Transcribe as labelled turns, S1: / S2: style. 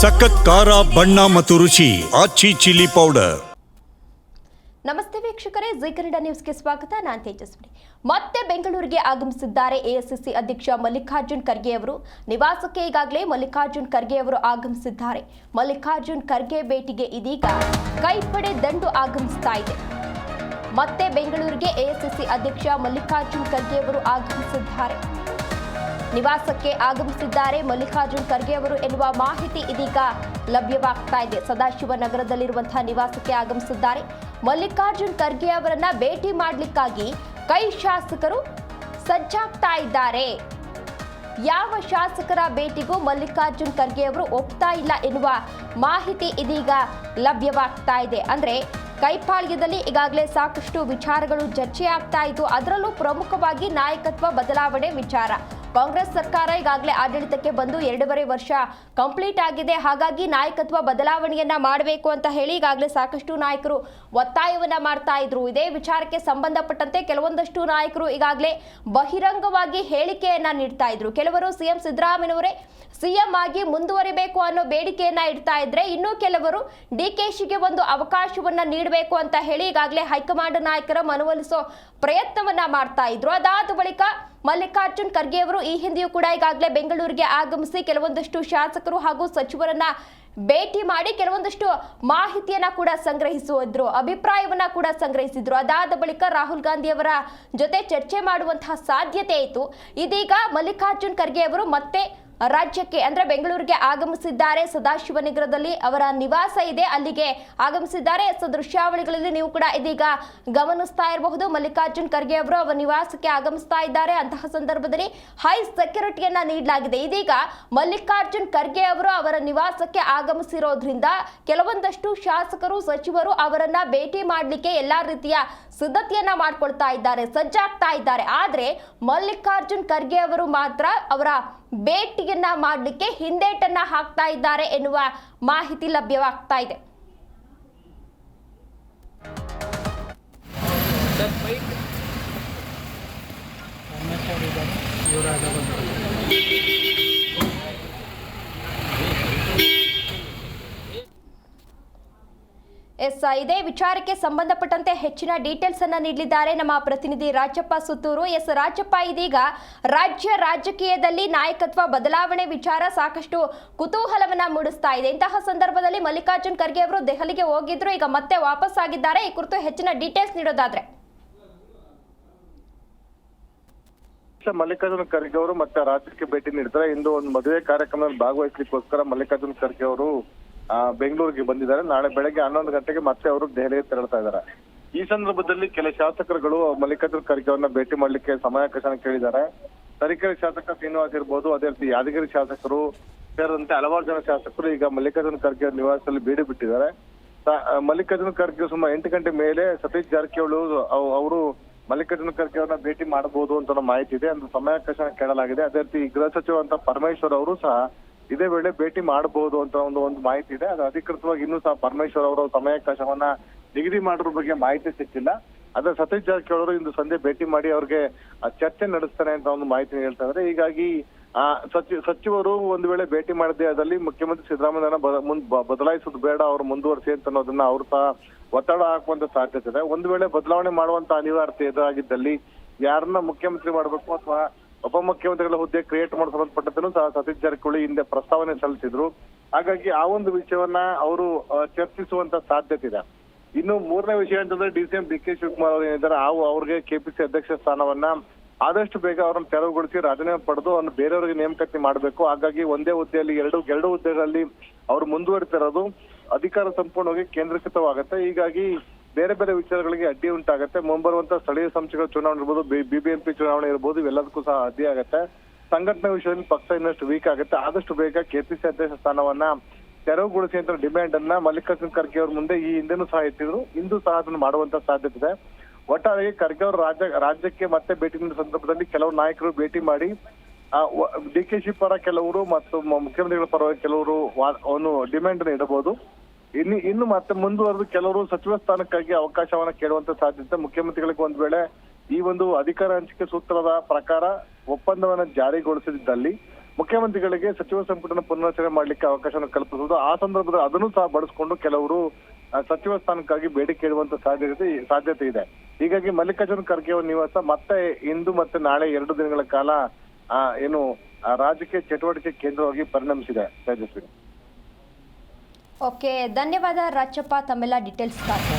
S1: ಸಖತ್ ಖಾರ, ಬಣ್ಣ ಮತ್ತು ರುಚಿ, ಆಚಿ ಚಿಲ್ಲಿ ಪೌಡರ್.
S2: ನಮಸ್ತೆ ವೀಕ್ಷಕರೇ, ಜಿ ಕನ್ನಡ ನ್ಯೂಸ್ಗೆ ಸ್ವಾಗತ. ನಾನು ತೇಜಸ್ವಿ ಮತ್ತೆ ಬೆಂಗಳೂರಿಗೆ ಆಗಮಿಸಿದ್ದಾರೆ ಎಐಸಿಸಿ ಅಧ್ಯಕ್ಷ ಮಲ್ಲಿಕಾರ್ಜುನ್ ಖರ್ಗೆ ಅವರು. ನಿವಾಸಕ್ಕೆ ಈಗಾಗಲೇ ಮಲ್ಲಿಕಾರ್ಜುನ್ ಖರ್ಗೆ ಅವರು ಆಗಮಿಸಿದ್ದಾರೆ. ಮಲ್ಲಿಕಾರ್ಜುನ್ ಖರ್ಗೆ ಭೇಟಿಗೆ ಇದೀಗ ಕೈಪಡೆ ದಂಡು ಆಗಮಿಸ್ತಾ ಇದೆ. ಮತ್ತೆ ಬೆಂಗಳೂರಿಗೆ ಎಐಸಿಸಿ ಅಧ್ಯಕ್ಷ ಮಲ್ಲಿಕಾರ್ಜುನ್ ಖರ್ಗೆ ಅವರು ಆಗಮಿಸಿದ್ದಾರೆ. ನಿವಾಸಕ್ಕೆ ಆಗಮಿಸಿದ್ದಾರೆ. ಮಲ್ಲಿಕಾರ್ಜುನ್ ಖರ್ಗೆ ಅವರು ಎನ್ನುವ ಮಾಹಿತಿ ಇದೀಗ ಲಭ್ಯವಾಗ್ತಾ ಇದೆ. ಸದಾಶಿವನಗರದಲ್ಲಿರುವಂತಹ ನಿವಾಸಕ್ಕೆ ಆಗಮಿಸಿದ್ದಾರೆ. ಮಲ್ಲಿಕಾರ್ಜುನ್ ಖರ್ಗೆ ಅವರನ್ನ ಭೇಟಿ ಮಾಡಲಿಕ್ಕಾಗಿ ಕೈ ಶಾಸಕರು ಸಜ್ಜಾಗ್ತಾ ಇದ್ದಾರೆ. ಯಾವ ಶಾಸಕರ ಭೇಟಿಗೂ ಮಲ್ಲಿಕಾರ್ಜುನ್ ಖರ್ಗೆ ಅವರು ಒಪ್ತಾ ಇಲ್ಲ ಎನ್ನುವ ಮಾಹಿತಿ ಇದೀಗ ಲಭ್ಯವಾಗ್ತಾ ಇದೆ. ಅಂದ್ರೆ ಕೈಪಾಳ್ಯದಲ್ಲಿ ಈಗಾಗಲೇ ಸಾಕಷ್ಟು ವಿಚಾರಗಳು ಚರ್ಚೆ ಆಗ್ತಾ ಇದ್ದು, ಅದರಲ್ಲೂ ಪ್ರಮುಖವಾಗಿ ನಾಯಕತ್ವ ಬದಲಾವಣೆ ವಿಚಾರ. ಕಾಂಗ್ರೆಸ್ ಸರ್ಕಾರ ಈಗಾಗಲೇ ಆಡಳಿತಕ್ಕೆ ಬಂದು ಎರಡೂವರೆ ವರ್ಷ ಕಂಪ್ಲೀಟ್ ಆಗಿದೆ. ಹಾಗಾಗಿ ನಾಯಕತ್ವ ಬದಲಾವಣೆಯನ್ನ ಮಾಡಬೇಕು ಅಂತ ಹೇಳಿ ಈಗಾಗಲೇ ಸಾಕಷ್ಟು ನಾಯಕರು ಒತ್ತಾಯವನ್ನ ಮಾಡ್ತಾ ಇದ್ರು. ಇದೇ ವಿಚಾರಕ್ಕೆ ಸಂಬಂಧಪಟ್ಟಂತೆ ಕೆಲವೊಂದಷ್ಟು ನಾಯಕರು ಈಗಾಗಲೇ ಬಹಿರಂಗವಾಗಿ ಹೇಳಿಕೆಯನ್ನ ನೀಡ್ತಾ ಇದ್ರು. ಕೆಲವರು ಸಿಎಂ ಸಿದ್ದರಾಮಯ್ಯವರೇ ಸಿಎಂ ಆಗಿ ಮುಂದುವರಿಬೇಕು ಅನ್ನೋ ಬೇಡಿಕೆಯನ್ನ ಇಡ್ತಾ ಇದ್ರೆ ಇನ್ನು ಕೆಲವರು ಡಿಕೆಶಿಗೆ ಒಂದು ಅವಕಾಶವನ್ನ ನೀಡಬೇಕು ಅಂತ ಹೇಳಿ ಈಗಾಗಲೇ ಹೈಕಮಾಂಡ್ ನಾಯಕರ ಮನವೊಲಿಸೋ ಪ್ರಯತ್ನವನ್ನ ಮಾಡ್ತಾ ಇದ್ರು. ಅದಾದ ಬಳಿಕ ಮಲ್ಲಿಕಾರ್ಜುನ್ ಖರ್ಗೆ ಅವರು ಈ ಹಿಂದೆಯೂ ಕೂಡ ಈಗಾಗಲೇ ಬೆಂಗಳೂರಿಗೆ ಆಗಮಿಸಿ ಕೆಲವೊಂದಷ್ಟು ಶಾಸಕರು ಹಾಗೂ ಸಚಿವರನ್ನ ಭೇಟಿ ಮಾಡಿ ಕೆಲವೊಂದಷ್ಟು ಮಾಹಿತಿಯನ್ನ ಕೂಡ ಸಂಗ್ರಹಿಸಿದ್ರು ಅಭಿಪ್ರಾಯವನ್ನ ಕೂಡ ಸಂಗ್ರಹಿಸಿದ್ರು. ಅದಾದ ಬಳಿಕ ರಾಹುಲ್ ಗಾಂಧಿ ಅವರ ಜೊತೆ ಚರ್ಚೆ ಮಾಡುವಂತಹ ಸಾಧ್ಯತೆ ಇತ್ತು. ಇದೀಗ ಮಲ್ಲಿಕಾರ್ಜುನ್ ಖರ್ಗೆ ಅವರು ಮತ್ತೆ ರಾಜ್ಯಕ್ಕೆ, ಅಂದ್ರೆ ಬೆಂಗಳೂರಿಗೆ ಆಗಮಿಸಿದ್ದಾರೆ. ಸದಾಶಿವನಗರದಲ್ಲಿ ಅವರ ನಿವಾಸ ಇದೆ. ಅಲ್ಲಿಗೆ ಆಗಮಿಸಿದ್ದಾರೆ. ಸೊ ದೃಶ್ಯಾವಳಿಗಳಲ್ಲಿ ನೀವು ಕೂಡ ಇದೀಗ ಗಮನಿಸ್ತಾ ಇರಬಹುದು. ಮಲ್ಲಿಕಾರ್ಜುನ್ ಖರ್ಗೆ ಅವರು ಅವರ ನಿವಾಸಕ್ಕೆ ಆಗಮಿಸ್ತಾ ಇದ್ದಾರೆ. ಅಂತಹ ಸಂದರ್ಭದಲ್ಲಿ ಹೈ ಸೆಕ್ಯೂರಿಟಿಯನ್ನ ನೀಡಲಾಗಿದೆ. ಇದೀಗ ಮಲ್ಲಿಕಾರ್ಜುನ್ ಖರ್ಗೆ ಅವರು ಅವರ ನಿವಾಸಕ್ಕೆ ಆಗಮಿಸಿರೋದ್ರಿಂದ ಕೆಲವೊಂದಷ್ಟು ಶಾಸಕರು, ಸಚಿವರು ಅವರನ್ನ ಭೇಟಿ ಮಾಡಲಿಕ್ಕೆ ಎಲ್ಲಾ ರೀತಿಯ ಸಿದ್ಧತೆಯನ್ನ ಮಾಡ್ಕೊಳ್ತಾ ಇದ್ದಾರೆ. ಸಜ್ಜಾಗ್ತಾ ಇದ್ದಾರೆ. ಆದ್ರೆ ಮಲ್ಲಿಕಾರ್ಜುನ್ ಖರ್ಗೆ ಅವರು ಮಾತ್ರ ಅವರ ಭೇಟಿಯನ್ನ ಮಾಡಲಿಕ್ಕೆ ಹಿಂದೇಟನ್ನ ಹಾಕ್ತಾ ಇದ್ದಾರೆ ಎನ್ನುವ ಮಾಹಿತಿ ಲಭ್ಯವಾಗ್ತಾ ಇದೆ. ಎಸ್ ಇದೇ. ವಿಚಾರಕ್ಕೆ ಸಂಬಂಧಪಟ್ಟಂತೆ ಹೆಚ್ಚಿನ ಡೀಟೇಲ್ಸ್ ಅನ್ನ ನೀಡಲಿದ್ದಾರೆ ನಮ್ಮ ಪ್ರತಿನಿಧಿ ರಾಜಪ್ಪ ಸುತ್ತೂರು. ಎಸ್ ರಾಜಪ್ಪ, ಇದೀಗ ರಾಜ್ಯ ರಾಜಕೀಯದಲ್ಲಿ ನಾಯಕತ್ವ ಬದಲಾವಣೆ ವಿಚಾರ ಸಾಕಷ್ಟು ಕುತೂಹಲವನ್ನ ಮೂಡಿಸ್ತಾ ಇದೆ. ಇಂತಹ ಸಂದರ್ಭದಲ್ಲಿ ಮಲ್ಲಿಕಾರ್ಜುನ್ ಖರ್ಗೆ ಅವರು ದೆಹಲಿಗೆ ಹೋಗಿದ್ರು. ಈಗ ಮತ್ತೆ ವಾಪಸ್ ಆಗಿದ್ದಾರೆ ಈ ಕುರಿತು ಹೆಚ್ಚಿನ ಡೀಟೇಲ್ಸ್ ನೀಡೋದಾದ್ರೆ.
S3: ಮಲ್ಲಿಕಾರ್ಜುನ ಖರ್ಗೆ ಅವರು ಮತ್ತೆ ರಾಜ್ಯಕ್ಕೆ ಭೇಟಿ ನೀಡ್ತಾರೆ ಇಂದು ಒಂದು ಮದುವೆ ಕಾರ್ಯಕ್ರಮದಲ್ಲಿ ಭಾಗವಹಿಸಲಿಕ್ಕೋಸ್ಕರ ಮಲ್ಲಿಕಾರ್ಜುನ ಖರ್ಗೆ ಅವರು ಬೆಂಗಳೂರಿಗೆ ಬಂದಿದ್ದಾರೆ. ನಾಳೆ ಬೆಳಗ್ಗೆ ಹನ್ನೊಂದು ಗಂಟೆಗೆ ಮತ್ತೆ ಅವರು ದೆಹಲಿಗೆ ತೆರಳ್ತಾ ಇದ್ದಾರೆ. ಈ ಸಂದರ್ಭದಲ್ಲಿ ಕೆಲ ಶಾಸಕರುಗಳು ಮಲ್ಲಿಕಾರ್ಜುನ ಖರ್ಗೆ ಅವರನ್ನ ಭೇಟಿ ಮಾಡ್ಲಿಕ್ಕೆ ಸಮಯಾವಕಾಶನ ಕೇಳಿದ್ದಾರೆ. ತರೀಕೆರೆ ಶಾಸಕ ಶ್ರೀನಿವಾಸ್ ಇರ್ಬೋದು, ಅದೇ ರೀತಿ ಯಾದಗಿರಿ ಶಾಸಕರು ಸೇರಿದಂತೆ ಹಲವಾರು ಜನ ಶಾಸಕರು ಈಗ ಮಲ್ಲಿಕಾರ್ಜುನ ಖರ್ಗೆ ಅವರ ನಿವಾಸದಲ್ಲಿ ಬೀಡಿ ಬಿಟ್ಟಿದ್ದಾರೆ. ಮಲ್ಲಿಕಾರ್ಜುನ ಖರ್ಗೆ ಸುಮಾರು ಎಂಟು ಗಂಟೆ ಮೇಲೆ ಸತೀಶ್ ಜಾರಕಿಹೊಳಿ ಅವರು ಮಲ್ಲಿಕಾರ್ಜುನ ಖರ್ಗೆ ಅವರನ್ನ ಭೇಟಿ ಮಾಡಬಹುದು ಅಂತ ಮಾಹಿತಿ ಇದೆ. ಒಂದು ಸಮಯಾವಕಾಶ ಕೇಳಲಾಗಿದೆ. ಅದೇ ರೀತಿ ಗೃಹ ಸಚಿವ ಅಂತ ಪರಮೇಶ್ವರ್ ಅವರು ಸಹ ಇದೇ ವೇಳೆ ಭೇಟಿ ಮಾಡಬಹುದು ಅಂತ ಒಂದು ಒಂದು ಮಾಹಿತಿ ಇದೆ. ಅದು ಅಧಿಕೃತವಾಗಿ ಇನ್ನೂ ಸಹ ಪರಮೇಶ್ವರ್ ಅವರು ಸಮಯಾವಕಾಶವನ್ನ ನಿಗದಿ ಮಾಡಿರೋ ಬಗ್ಗೆ ಮಾಹಿತಿ ಸಿಕ್ಕಿಲ್ಲ. ಅದ್ರ ಸತೀಶ್ ಜಾರಕಿಹೊಳಿ ಇಂದು ಸಂಜೆ ಭೇಟಿ ಮಾಡಿ ಅವ್ರಿಗೆ ಚರ್ಚೆ ನಡೆಸ್ತಾರೆ ಅಂತ ಒಂದು ಮಾಹಿತಿ ಹೇಳ್ತಾ ಇದ್ದಾರೆ. ಹೀಗಾಗಿ, ಆ ಸಚಿವ ಸಚಿವರು ಒಂದು ವೇಳೆ ಭೇಟಿ ಮಾಡದೆ ಅದಲ್ಲಿ ಮುಖ್ಯಮಂತ್ರಿ ಸಿದ್ದರಾಮಯ್ಯನ ಮುಂದ್ ಬದಲಾಯಿಸೋದು ಬೇಡ, ಅವರು ಮುಂದುವರಿಸಿ ಅಂತ ಅನ್ನೋದನ್ನ ಅವ್ರು ಸಹ ಒತ್ತಡ ಹಾಕುವಂತ ಸಾಧ್ಯತೆ ಇದೆ. ಒಂದು ವೇಳೆ ಬದಲಾವಣೆ ಮಾಡುವಂತ ಅನಿವಾರ್ಯತೆ ಎದುರಾಗಿದ್ದಲ್ಲಿ ಯಾರನ್ನ ಮುಖ್ಯಮಂತ್ರಿ ಮಾಡಬೇಕು ಅಥವಾ ಉಪಮುಖ್ಯಮಂತ್ರಿಗಳ ಹುದ್ದೆ ಕ್ರಿಯೇಟ್ ಮಾಡೋ ಸಂಬಂಧಪಟ್ಟದ್ದನ್ನು ಸಹ ಸತೀಶ್ ಜಾರಕಿಹೊಳಿ ಹಿಂದೆ ಪ್ರಸ್ತಾವನೆ ಸಲ್ಲಿಸಿದ್ರು. ಹಾಗಾಗಿ ಆ ಒಂದು ವಿಷಯವನ್ನ ಅವರು ಚರ್ಚಿಸುವಂತ ಸಾಧ್ಯತೆ ಇದೆ. ಇನ್ನು ಮೂರನೇ ವಿಷಯ ಅಂತಂದ್ರೆ D C M D K Shivakumar ಅವರು ಏನಿದ್ದಾರೆ ಅವು ಅವ್ರಿಗೆ ಕೆಪಿಸಿ ಅಧ್ಯಕ್ಷ ಸ್ಥಾನವನ್ನ ಆದಷ್ಟು ಬೇಗ ಅವ್ರನ್ನ ತೆರವುಗೊಳಿಸಿ ರಾಜೀನಾಮೆ ಪಡೆದು ಅವ್ರನ್ನ ಬೇರೆಯವರಿಗೆ ನೇಮಕಾತಿ ಮಾಡಬೇಕು. ಹಾಗಾಗಿ ಒಂದೇ ಹುದ್ದೆಯಲ್ಲಿ ಎರಡು ಎರಡು ಹುದ್ದೆಗಳಲ್ಲಿ ಅವರು ಮುಂದುವರಿತಿರೋದು ಅಧಿಕಾರ ಸಂಪೂರ್ಣವಾಗಿ ಕೇಂದ್ರೀಕೃತವಾಗುತ್ತೆ. ಹೀಗಾಗಿ ಬೇರೆ ಬೇರೆ ವಿಚಾರಗಳಿಗೆ ಅಡ್ಡಿ ಉಂಟಾಗುತ್ತೆ. ಮುಂಬರುವಂತ ಸ್ಥಳೀಯ ಸಂಸ್ಥೆಗಳ ಚುನಾವಣೆ ಇರ್ಬೋದು ಬಿಬಿಎಂಪಿ ಚುನಾವಣೆ ಇರ್ಬೋದು, ಇವೆಲ್ಲದಕ್ಕೂ ಸಹ ಅಡ್ಡಿ ಆಗುತ್ತೆ. ಸಂಘಟನೆ ವಿಷಯದಲ್ಲಿ ಪಕ್ಷ ಇನ್ನಷ್ಟು ವೀಕ್ ಆಗುತ್ತೆ. ಆದಷ್ಟು ಬೇಗ ಕೆಪಿಸಿ ಅಧ್ಯಕ್ಷ ಸ್ಥಾನವನ್ನ ತೆರವುಗೊಳಿಸಿ ಅಂತ ಡಿಮ್ಯಾಂಡ್ ಅನ್ನ ಮಲ್ಲಿಕಾರ್ಜುನ್ ಖರ್ಗೆ ಅವ್ರ ಮುಂದೆ ಈ ಹಿಂದೆನೂ ಸಹ ಎತ್ತಿದ್ರು. ಇಂದು ಸಹ ಅದನ್ನು ಮಾಡುವಂತ ಸಾಧ್ಯತೆ ಇದೆ. ಒಟ್ಟಾರೆ ಖರ್ಗೆ ಅವರು ರಾಜ್ಯ, ರಾಜ್ಯಕ್ಕೆ ಮತ್ತೆ ಭೇಟಿ ನೀಡಿದ ಸಂದರ್ಭದಲ್ಲಿ ಕೆಲವು ನಾಯಕರು ಭೇಟಿ ಮಾಡಿ ಡಿ ಕೆ ಶಿ ಪರ ಕೆಲವರು ಮತ್ತು ಮುಖ್ಯಮಂತ್ರಿಗಳ ಪರವಾಗಿ ಕೆಲವರು ಅವನು ಡಿಮ್ಯಾಂಡ್ ಅನ್ನು ಇಡಬಹುದು. ಇನ್ನು ಇನ್ನು ಮತ್ತೆ ಮುಂದುವರೆದು ಕೆಲವರು ಸಚಿವ ಸ್ಥಾನಕ್ಕಾಗಿ ಅವಕಾಶವನ್ನ ಕೇಳುವಂತ ಸಾಧ್ಯತೆ ಮುಖ್ಯಮಂತ್ರಿಗಳಿಗೆ ಒಂದ್ ವೇಳೆ ಈ ಒಂದು ಅಧಿಕಾರ ಹಂಚಿಕೆ ಸೂತ್ರದ ಪ್ರಕಾರ ಒಪ್ಪಂದವನ್ನ ಜಾರಿಗೊಳಿಸದಿದ್ದಲ್ಲಿ ಮುಖ್ಯಮಂತ್ರಿಗಳಿಗೆ ಸಚಿವ ಸಂಪುಟನ ಪುನರ್ರಚನೆ ಮಾಡಲಿಕ್ಕೆ ಅವಕಾಶವನ್ನು ಕಲ್ಪಿಸುವುದು. ಆ ಸಂದರ್ಭದಲ್ಲಿ ಅದನ್ನು ಸಹ ಬಳಸಿಕೊಂಡು ಕೆಲವರು ಸಚಿವ ಸ್ಥಾನಕ್ಕಾಗಿ ಬೇಡಿಕೆ ಇಡುವಂತ ಸಾಧ್ಯತೆ ಸಾಧ್ಯತೆ ಇದೆ. ಹೀಗಾಗಿ ಮಲ್ಲಿಕಾರ್ಜುನ ಖರ್ಗೆ ಅವರ ನಿವಾಸ ಮತ್ತೆ ಇಂದು ಮತ್ತೆ ನಾಳೆ ಎರಡು ದಿನಗಳ ಕಾಲ ಏನು ರಾಜಕೀಯ ಚಟುವಟಿಕೆ ಕೇಂದ್ರವಾಗಿ ಪರಿಣಮಿಸಿದೆ. ತೇಜಸ್ವಿನಿ.
S2: ಓಕೆ ಧನ್ಯವಾದ ರಾಜಪ್ಪ. ತಮ್ಮೆಲ್ಲ ಡೀಟೇಲ್ಸ್ಗಾಗಿ